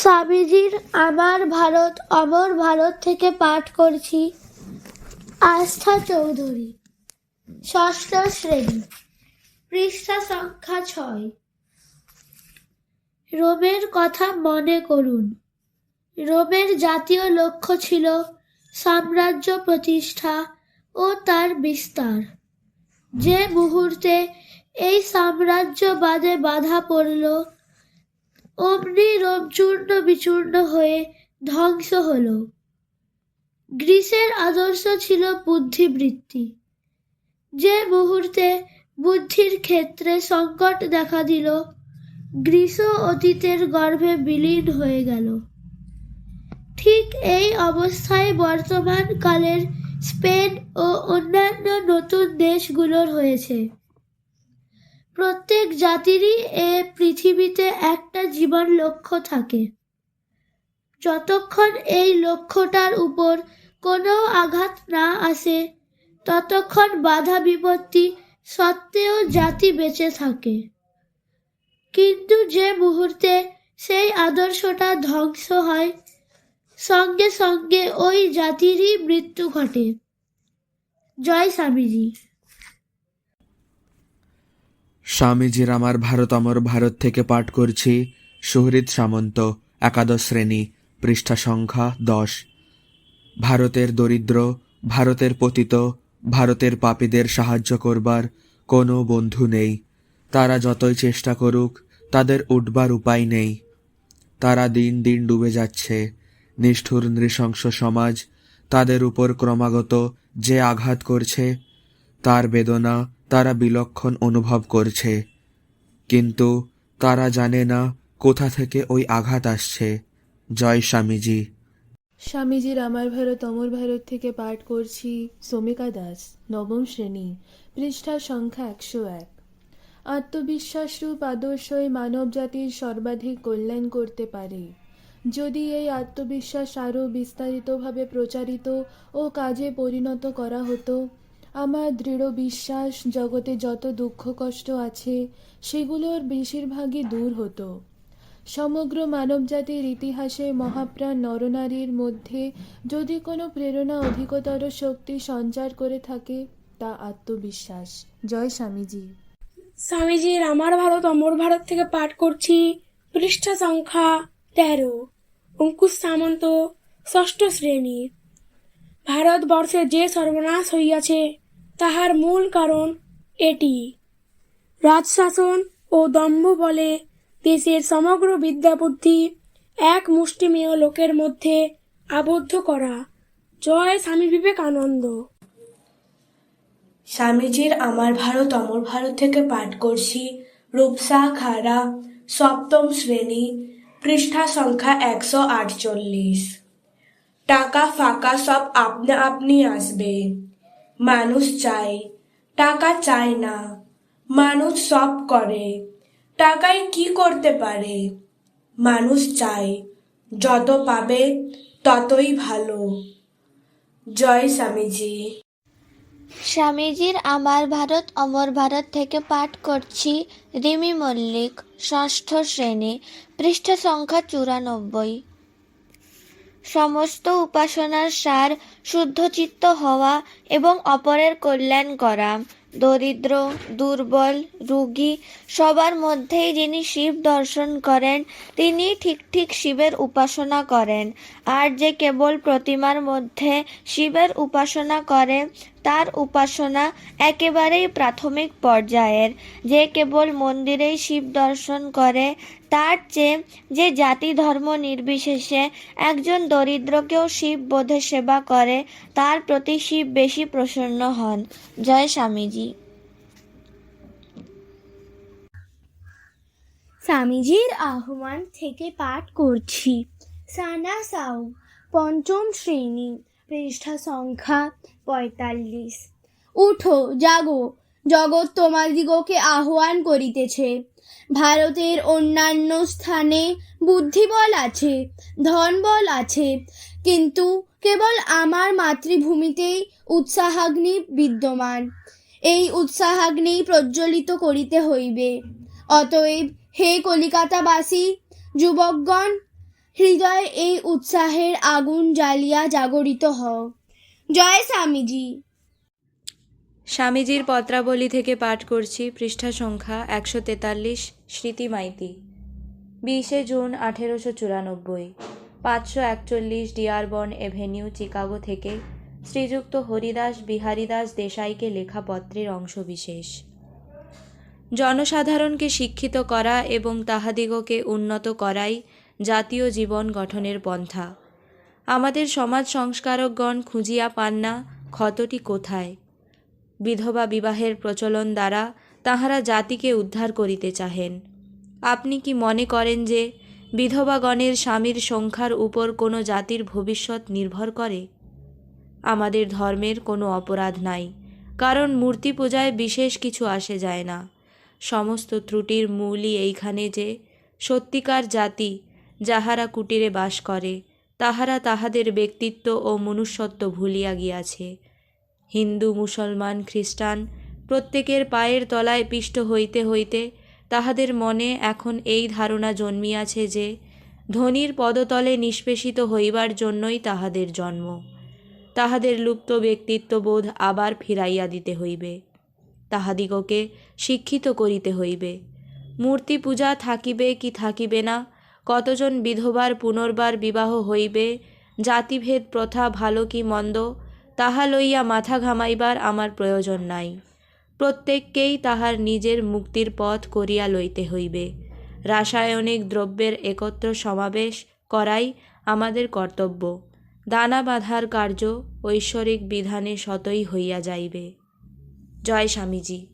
স্বামীজির আমার ভারত, অমর ভারত থেকে পাঠ করছি। আস্থা চৌধুরী, ষষ্ঠ শ্রেণি, পৃষ্ঠা সংখ্যা ছয়। রোমের কথা মনে করুন। রোমের জাতীয় লক্ষ্য ছিল সাম্রাজ্য প্রতিষ্ঠা ও তার বিস্তার। যে মুহূর্তে এই সাম্রাজ্যবাদে বাধা পড়ল অমনি রোম চূর্ণ বিচূর্ণ হয়ে ধ্বংস হল। গ্রিসের আদর্শ ছিল বুদ্ধিবৃত্তি। যে মুহূর্তে বুদ্ধির ক্ষেত্রে সংকট দেখা দিল গ্রীস অতীতের গর্ভে বিলীন হয়ে গেল। ঠিক এই অবস্থায় বর্তমান কালের স্পেন ও অন্যান্য নতুন দেশগুলোর হয়েছে। প্রত্যেক জাতিরই এ পৃথিবীতে একটা জীবন লক্ষ্য থাকে। যতক্ষণ এই লক্ষ্যটার উপর কোনো আঘাত না আসে, ততক্ষণ বাধা বিপত্তি সত্ত্বেও জাতি বেঁচে থাকে। কিন্তু যে মুহূর্তে সেই আদর্শটা ধ্বংস হয়, সঙ্গে সঙ্গে ওই জাতিরই মৃত্যু ঘটে। জয় স্বামীজি। স্বামীজির আমার ভারত অমর ভারত থেকে পাঠ করছি। সুহৃদ সামন্ত, একাদশ শ্রেণি, পৃষ্ঠা সংখ্যা দশ। ভারতের দরিদ্র, ভারতের পতিত, ভারতের পাপীদের সাহায্য করবার কোনো বন্ধু নেই। তারা যতই চেষ্টা করুক, তাদের উঠবার উপায় নেই। তারা দিন দিন ডুবে যাচ্ছে। নিষ্ঠুর নৃশংস সমাজ তাদের উপর ক্রমাগত যে আঘাত করছে, তার বেদনা তারা বিলক্ষণ অনুভব করছে। কিন্তু তারা জানে না কোথা থেকে ওই আঘাত আসছে। জয় স্বামীজি। স্বামীজির আমার ভারত, অমর ভারত থেকে পাঠ করছি সমিকা দাস, নবম শ্রেণি পৃষ্ঠা সংখ্যা একশো এক। আত্মবিশ্বাসরূপ আদর্শই মানব জাতির সর্বাধিক কল্যাণ করতে পারে। যদি এই আত্মবিশ্বাস আরও বিস্তারিতভাবে প্রচারিত ও কাজে পরিণত করা হতো আমার দৃঢ় বিশ্বাস জগতে যত দুঃখ কষ্ট আছে সেগুলোর বেশিরভাগই দূর হতো। সমগ্র মানবজাতির ইতিহাসে মহাপ্রাণ নরনারীর মধ্যে যদি কোনো প্রেরণা অধিকতর শক্তি সঞ্চার করে থাকে, তা আত্মবিশ্বাস। জয় স্বামীজি। স্বামীজির আমার ভারত, অমর ভারত থেকে পাঠ করছি। পৃষ্ঠা সংখ্যা তেরো। অঙ্কুশ সামন্ত, ষষ্ঠ শ্রেণি। ভারতবর্ষে যে সর্বনাশ হইয়াছে তাহার মূল কারণ এটি। রাজশাসন ও দম্ভ বলে দেশের সমগ্র বিদ্যাবুদ্ধি এক মুষ্টিমেয় লোকের মধ্যে আবদ্ধ করা। জয় স্বামী বিবেকানন্দ। স্বামীজির আমার ভারত, অমর ভারত থেকে পাঠ করছি। রূপসা খাড়া সপ্তম শ্রেণি, পৃষ্ঠা সংখ্যা একশো আটচল্লিশ। টাকা ফাঁকা সব আপনা আপনি আসবে। মানুষ চায়, টাকা চায় না। মানুষ সব করে, টাকায় কি করতে পারে? মানুষ চায়, যত পাবে ততই ভালো। জয় স্বামীজি। স্বামীজির আমার ভারত, অমর ভারত থেকে পাঠ করছি রিমি মল্লিক, ষষ্ঠ শ্রেণি পৃষ্ঠা সংখ্যা চুরানব্বই। সমস্ত উপাসনার সার শুদ্ধচিত্ত হওয়া এবং অপরের কল্যাণ করা। দরিদ্র, দুর্বল, রোগী সবার মধ্যেই যিনি শিব দর্শন করেন তিনি ঠিক ঠিক শিবের উপাসনা করেন। আর যে কেবল প্রতিমার মধ্যে শিবের উপাসনা করে, তার উপাসনা একেবারেই প্রাথমিক পর্যায়ের। যে কেবল মন্দিরেই শিব দর্শন করে তার চেয়ে যে জাতি ধর্ম নির্বিশেষে একজন দরিদ্রকেও শিব বোধে সেবা করে, তার প্রতি শিব বেশি প্রসন্ন হন। জয় স্বামীজি। স্বামীজির আহ্বান থেকে পাঠ করছি। সানা সাউ, পঞ্চম শ্রেণি, পৃষ্ঠা সংখ্যা পঁয়তাল্লিশ। উঠো, জাগো। জগৎ তোমাদিগকে আহ্বান করিতেছে। ভারতের অন্যান্য স্থানে বুদ্ধিবল আছে, ধনবল আছে, কিন্তু কেবল আমার মাতৃভূমিতেই উৎসাহাগ্নি বিদ্যমান। এই উৎসাহাগ্নি প্রজ্বলিত করিতে হইবে। অতএব হে কলিকাতাবাসী, যুবকগণ, হৃদয়ে এই উৎসাহের আগুন জ্বালিয়া জাগরিত হও। জয় স্বামীজি। স্বামীজির পত্রাবলী থেকে পাঠ করছি, পৃষ্ঠা সংখ্যা একশো তেতাল্লিশ, স্মৃতি মাইতি। বিশে জুন আঠেরোশো চুরানব্বই, পাঁচশো একচল্লিশ ডিয়ারবন এভিনিউ, চিকাগো থেকে শ্রীযুক্ত হরিদাস বিহারীদাস দেশাইকে লেখা পত্রের অংশবিশেষ। জনসাধারণকে শিক্ষিত করা এবং তাহাদিগকে উন্নত করাই জাতীয় জীবন গঠনের পন্থা। আমাদের সমাজ সংস্কারকগণ খুঁজিয়া পান না, ক্ষতটি কোথায়? বিধবা বিবাহের প্রচলন দ্বারা তাহারা জাতিকে উদ্ধার করিতে চাহেন। আপনি কি মনে করেন যে বিধবাগণের স্বামীর সংখ্যার উপর কোনো জাতির ভবিষ্যৎ নির্ভর করে? আমাদের ধর্মের কোনো অপরাধ নাই, কারণ মূর্তি পূজায় বিশেষ কিছু আসে যায় না। সমস্ত ত্রুটির মূলই এইখানে যে সত্যিকার জাতি যাহারা কুটিরে বাস করে, তাহারা তাহাদের ব্যক্তিত্ব ও মনুষ্যত্ব ভুলিয়া গিয়াছে। হিন্দু, মুসলমান, খ্রিস্টান প্রত্যেকের পায়ের তলায় পিষ্ট হইতে হইতে তাহাদের মনে এখন এই ধারণা জন্মিয়াছে যে ধনির পদতলে নিষ্পেষিত হইবার জন্যই তাহাদের জন্ম। তাহাদের লুপ্ত ব্যক্তিত্ববোধ আবার ফিরাইয়া দিতে হইবে। তাহাদিগকে শিক্ষিত করিতে হইবে। মূর্তি পূজা থাকিবে কি থাকিবে না, কতজন বিধবার পুনর্বার বিবাহ হইবে, জাতিভেদ, প্রথা ভালো কি মন্দ তাহা লইয়া মাথা ঘামাইবার আমার প্রয়োজন নাই। প্রত্যেককেই তাহার নিজের মুক্তির পথ করিয়া লইতে হইবে। রাসায়নিক দ্রব্যের একত্র সমাবেশ করাই আমাদের কর্তব্য। দানা বাঁধার কার্য ঐশ্বরিক বিধানে শতই হইয়া যাইবে। জয় স্বামীজি।